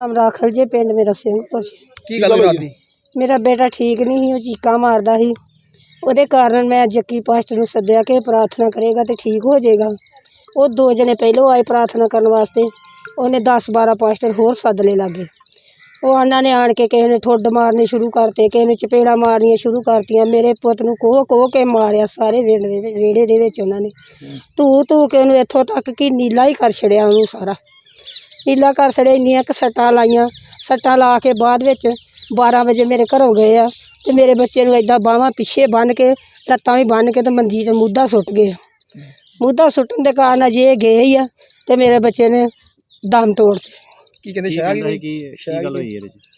ਨਾਮ ਰਾਖਲ ਜੇ ਪਿੰਡ ਮੇਰਾ ਸਿੰਘਪੁਰ ਚ। ਕੀ ਗੱਲ ਹੋਈ? ਰਾਤ ਮੇਰਾ ਬੇਟਾ ਠੀਕ ਨਹੀਂ ਸੀ ਉਹ ਚੀਕਾਂ ਮਾਰਦਾ ਸੀ। ਉਹਦੇ ਕਾਰਨ ਮੈਂ ਜੱਕੀ ਪਾਸਟਰ ਨੂੰ ਸੱਦਿਆ ਕਿ ਪ੍ਰਾਰਥਨਾ ਕਰੇਗਾ ਤੇ ਠੀਕ ਹੋ ਜਾਏਗਾ। ਉਹ ਦੋ ਜਣੇ ਪਹਿਲੋਂ ਆਏ ਪ੍ਰਾਰਥਨਾ ਕਰਨ ਵਾਸਤੇ। ਉਹਨੇ 10 12 ਪਾਸਟਰ ਹੋਰ ਸੱਦ ਲਏ ਲਾਗੇ ਉਹ ਉਹਨਾਂ ਨੇ ਆਣ ਕੇ ਕਿਸੇ ਨੇ ਠੁੱਡ ਮਾਰਨੇ ਸ਼ੁਰੂ ਕਰਤੇ ਕਿਸੇ ਨੇ ਚਪੇੜਾ ਮਾਰਨੀਆਂ ਸ਼ੁਰੂ ਕਰਤੀਆਂ। ਮੇਰੇ ਪੁੱਤ ਨੂੰ ਕੋਹ ਕੋਹ ਕੇ ਮਾਰਿਆ ਸਾਰੇ ਵਿਹੜੇ ਦੇ ਵਿੱਚ ਵਿਹੜੇ ਦੇ ਵਿੱਚ ਉਹਨਾਂ ਨੇ। ਧੂ ਧੂ ਕੇ ਉਹਨੂੰ ਇੱਥੋਂ ਤੱਕ ਕਿ ਨੀਲਾ ਹੀ ਕਰ ਛੜਿਆ ਉਹਨੂੰ ਸਾਰਾ। ਨੀਲਾ ਕਰ ਛੜਿਆ ਇੰਨੀਆਂ ਕੁ ਸੱਟਾਂ ਲਾਈਆਂ। ਸੱਟਾਂ ਲਾ ਕੇ ਬਾਅਦ ਵਿੱਚ 12 ਵਜੇ ਮੇਰੇ ਘਰੋਂ ਗਏ ਆ ਤੇ ਮੇਰੇ ਬੱਚੇ ਨੂੰ ਏਦਾਂ ਬਾਹਾਂ ਪਿੱਛੇ ਬੰਨ੍ਹ ਕੇ ਲੱਤਾਂ ਵੀ ਬੰਨ੍ਹ ਕੇ ਤੇ ਮੰਜੀ ਤੇ ਮੁੱਦਾ ਸੁੱਟ ਗਏ। ਮੁੱਦਾ ਸੁੱਟਣ ਦੇ ਕਾਰਨ ਅਜੇ ਇਹ ਗਏ ਹੀ ਆ ਤੇ ਮੇਰੇ ਬੱਚੇ ਨੇ ਦਮ ਤੋੜ ਦਿੱਤੇ। ਕੀ ਕਹਿੰਦੇ ਸ਼ਾਹ ਕੀ ਕੀ ਗੱਲ ਹੋਈ ਇਹਦੇ ਚ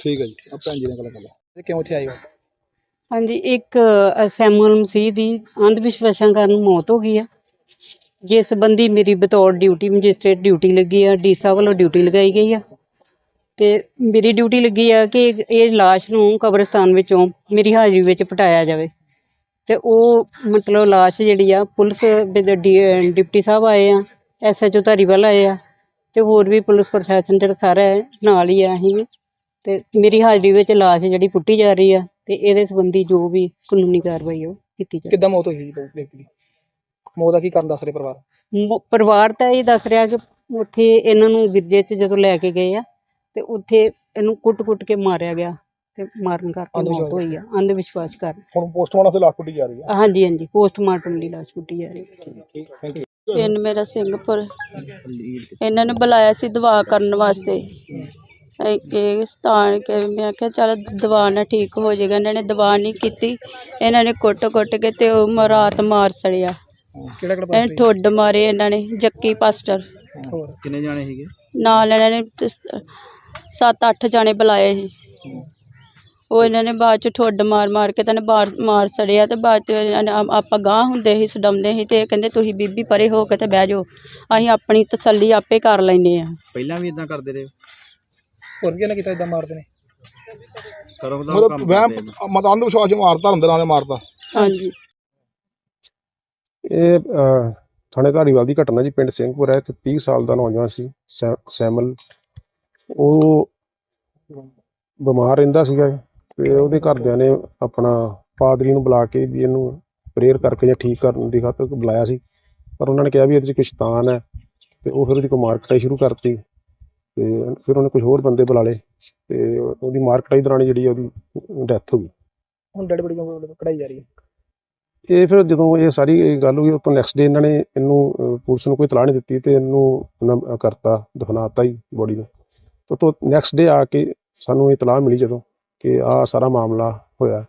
ਠੀਕ ਹੈ ਜੀ ਆ ਜੀ ਨਾਲ ਗੱਲ ਕਰ ਲਓ। ਕਿਉਂ ਇੱਥੇ ਆਏ ਹੋ? ਹਾਂਜੀ ਇੱਕ ਅ, ਸੈਮੂਅਲ ਮਸੀਹ ਦੀ ਅੰਧ ਵਿਸ਼ਵਾਸਾਂ ਕਾਰਨ ਮੌਤ ਹੋ ਗਈ ਆ। ਜਿਸ ਸੰਬੰਧੀ ਮੇਰੀ ਬਤੌਰ ਡਿਊਟੀ ਮੈਜਿਸਟ੍ਰੇਟ ਡਿਊਟੀ ਲੱਗੀ ਆ ਡੀ ਸਾਹਿਬ ਵੱਲੋਂ ਡਿਊਟੀ ਲਗਾਈ ਗਈ ਆ। ਤੇ ਮੇਰੀ ਡਿਊਟੀ ਲੱਗੀ ਆ ਕਿ ਇਹ- ਲਾਸ਼ ਨੂੰ ਕਬਰਸਤਾਨ ਵਿੱਚੋਂ ਮੇਰੀ ਹਾਜ਼ਰੀ ਵਿੱਚ ਪਟਾਇਆ ਜਾਵੇ। ਤੇ ਉਹ ਮਤਲਬ ਲਾਸ਼ ਜਿਹੜੀ ਆ ਪੁਲਿਸ ਦੇ ਡ- ਡੀ- ਡਿਪਟੀ ਸਾਹਿਬ ਆਏ ਆ ਐਸਐਚਓ ਧਾਰੀਵਾਲ ਆਏ ਆ। ਤੇ ਹੋਰ ਵੀ ਪੁਲਿਸ ਪ੍ਰਸ਼ਾਸਨ ਜਿਹੜਾ ਸਾਰਾ ਹੈ, ਨਾਲ ਹੀ ਆ ਅਸੀਂ। ਵੀ ਤੇ ਮੇਰੀ ਹਾਜ਼ਰੀ ਵਿੱਚ ਲਾਸ਼ ਜਿਹੜੀ ਪੁੱਟੀ ਜਾ ਰਹੀ ਆ ਤੇ ਇਹਦੇ ਸੰਬੰਧੀ ਜੋ ਵੀ ਕਾਨੂੰਨੀ ਕਾਰਵਾਈ ਆ ਉਹ ਕੀਤੀ ਜਾਵੇ ਕਿੱਦਾਂ ਮੌਤ ਹੋਈ ਜੀ ਵਿਅਕਤੀ ਦੀ ਮੌਤ ਦਾ ਕੀ ਕਾਰਨ ਦੱਸ ਰਹੇ ਪਰਿਵਾਰ? ਮ- ਪਰਿਵਾਰ ਤਾਂ ਇਹ ਦੱਸ ਰਿਹਾ ਕਿ ਉੱਥੇ ਇਹਨਾਂ ਨੂੰ ਗਿਰਜੇ 'ਚ ਜਦੋਂ ਲੈ ਕੇ ਗਏ ਆ ਤੇ ਉੱਥੇ ਇਹਨੂੰ ਕੁੱਟ-ਕੁੱਟ ਕੇ ਮਾਰਿਆ ਗਿਆ ਤੇ ਮਾਰਨ ਕਰਕੇ ਮੌਤ ਹੋਈ ਆ ਅੰਧ ਵਿਸ਼ਵਾਸ ਕਾਰਨ ਹੁਣ ਪੋਸਟਮਾਰਟਮ ਤੇ ਲਾਸ਼ ਪੁੱਟੀ ਜਾ ਰਹੀ ਹੈ ਹਾਂਜੀ ਹਾਂਜੀ ਪੋਸਟਮਾਰਟਮ ਲਈ ਲਾਸ਼ ਪੁੱਟੀ ਜਾ ਰਹੀ ਹੈ ਪਿੰਡ ਮੇਰਾ ਸਿੰਘਪੁਰ। ਇਹਨਾਂ ਨੇ ਬੁਲਾਇਆ ਸੀ ਦਵਾ ਕਰਨ ਵਾਸਤੇ। ਇਹ ਕਿ ਮੈਂ ਕਿਹਾ ਚੱਲ ਦਵਾ ਨਾਲ ਠੀਕ ਹੋ ਜਾਏਗਾ। ਇਹਨਾਂ ਨੇ ਦਵਾ ਨਹੀਂ ਕੀਤੀ। ਇਹਨਾਂ ਨੇ ਕੁੱਟ-ਕੁੱਟ ਕੇ ਤੇ ਉਹ ਮ- ਰਾਤ ਮਾਰ ਸੜਿਆ। ਕਿਹੜਾ ਕਿਹੜਾ ਇਹ ਠੁੱਡ ਮਾਰੇ ਇਹਨਾਂ ਨੇ ਜੱਕੀ ਪਾਸਟਰ। ਹੋਰ? ਕਿੰਨੇ ਜਾਣੇ ਸੀਗੇ? ਨਾਲ ਇਹਨਾਂ ਨੇ 7-8 ਜਾਣੇ ਬੁਲਾਏ ਸੀ। ਉਹ ਇਹਨਾਂ ਨੇ ਬਾਅਦ ਚ ਠੁੱਡ ਮਾਰ ਮਾਰ ਕੇ ਤਾਂ ਮਾਰ ਮਾਰ ਸੜਿਆ ਤੇ ਬਾਅਦ ਚ ਇਹਨਾਂ ਨੇ ਆ- ਆਪਾਂ ਗਾਂਹ ਹੁੰਦੇ ਸੀ ਛਡਾਉਂਦੇ ਸੀ ਤੇ ਇਹ ਕਹਿੰਦੇ ਤੁਸੀਂ ਬੀਬੀ ਪਰੇ ਹੋ ਕੇ ਤੇ ਬਹਿ ਜਾਓ। ਅਸੀਂ ਆਪਣੀ ਤਸੱਲੀ ਆਪੇ ਕਰ ਲੈਂਦੇ ਆ ਪਹਿਲਾਂ ਵੀ ਇਦਾਂ ਕਰਦੇ ਰਹੇ? ਹੋਰ ਵੀ ਇਹਨਾਂ ਕੀਤਾ ਇਦਾਂ ਮਾਰਦੇ ਨੇ? ਕਰੋ ਦਾ ਮਤਲਬ ਕੰਮ ਵਹਿਮ ਕਰਦੇ ਨੇ। ਮਤ ਅੰਧ ਵਿਸ਼ਵਾਸ ਚ ਮਾਰਤਾ ਧਰਮ ਦੇ ਨਾਂ ਤੇ ਮਾਰਤਾ। ਹਾਂਜੀ। ਇਹ ਥਾਣੇ ਧਾਰੀਵਾਲ ਦੀ ਘਟਨਾ ਜੀ ਪਿੰਡ ਸਿੰਘਪੁਰ ਹੈ ਤੇ 30 ਸਾਲ ਦਾ ਨੌਜਵਾਨ ਸੀ ਸੈ- ਸੈਮਲ। ਉਹ ਬਿਮਾਰ ਰਹਿੰਦਾ ਸੀਗਾ ਤੇ ਉਹਦੇ ਘਰਦਿਆਂ ਨੇ ਆਪਣਾ ਪਾਦਰੀ ਨੂੰ ਬੁਲਾ ਕੇ ਵੀ ਇਹਨੂੰ ਪ੍ਰੇਅਰ ਕਰਕੇ ਜਾਂ ਠੀਕ ਕਰਨ ਦੀ ਖਾਤਰ ਬੁਲਾਇਆ ਸੀ। ਪਰ ਉਹਨਾਂ ਨੇ ਕਿਹਾ ਵੀ ਇਹਦੇ 'ਚ ਕੁਛ ਸ਼ੈਤਾਨ ਹੈ ਤੇ ਉਹ ਫਿਰ ਉਹਦੀ ਕੋਈ ਮਾਰ ਕਟਾਈ ਸ਼ੁਰੂ ਕਰਤੀ। ਤੇ ਫਿਰ ਉਹਨੇ ਕੁਝ ਹੋਰ ਬੰਦੇ ਬੁਲਾ ਲਏ ਤੇ ਉਹਦੀ ਮਾਰ ਕਟਾਈ ਦੌਰਾਨ ਜਿਹੜੀ ਉਹਦੀ ਡੈਥ ਹੋ ਗਈ। ਹੁਣ ਡੈਡ ਬੜੀ ਕਢਾਈ ਜਾ ਰਹੀ ਹੈ? ਇਹ ਫਿਰ ਜਦੋਂ ਇਹ ਸਾਰੀ ਗੱਲ ਹੋਈ ਉਹ ਤੋਂ ਨੈਕਸਟ ਡੇ ਇਹਨਾਂ ਨੇ ਇਹਨੂੰ ਪੁਲਿਸ ਨੂੰ ਕੋਈ ਤਲਾਹ ਨਹੀਂ ਦਿੱਤੀ ਤੇ ਇਹਨੂੰ ਕਰਤਾ ਦਫਨਾਤਾ ਹੀ ਬੋਡੀ ਨੂੰ। ਤੋਂ ਤੋਂ ਨੈਕਸਟ ਡੇ ਆ ਕੇ ਸਾਨੂੰ ਇਹ ਤਲਾਹ ਮਿਲੀ ਜਦੋਂ ਕਿ ਆ ਸਾਰਾ ਮਾਮਲਾ ਹੋਇਆ।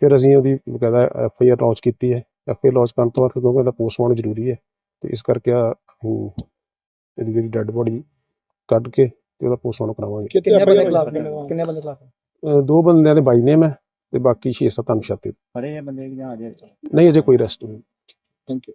ਫਿਰ ਅਸੀਂ ਉਹਦੀ ਬਕਾਇਦਾ ਐਫ ਆਈ ਆਰ ਲਾਂਚ ਕੀਤੀ ਹੈ। ਐਫ ਆਈ ਲਾਂਚ ਕਰਨ ਤੋਂ ਬਾਅਦ ਕਿਉਂਕਿ ਇਹਦਾ ਪੋਸਟਮਾਰਟਮ ਜ਼ਰੂਰੀ ਹੈ ਤੇ ਇਸ ਕਰਕੇ ਆ ਇਹਦੀ ਜਿਹੜੀ ਡੈੱਡ ਬੋਡੀ ਕੱਢ ਕੇ ਤੇ ਉਹਦਾ ਪੋਸਟਮਾਰਟਮ ਕਰਾਵਾਂਗੇ। ਕਿੰਨੇ ਬੰਦੇ ਖਿਲਾਫ ਕਿੰਨੇ ਬੰਦੇ ਖਿਲਾਫ ਅਹ, ਦੋ ਬੰਦਿਆਂ ਦੇ ਬਾਈ ਨੇਮ ਹੈ ਤੇ ਬਾਕੀ 6-7 ਅਨਸ਼ਾਤੇ ਫੜੇ ਆ ਬੰਦੇ ਜਾਂ ਅਜੇ? ਨਹੀਂ ਅਜੇ ਕੋਈ ਅਰੈਸਟ ਨਹੀਂ। Thank you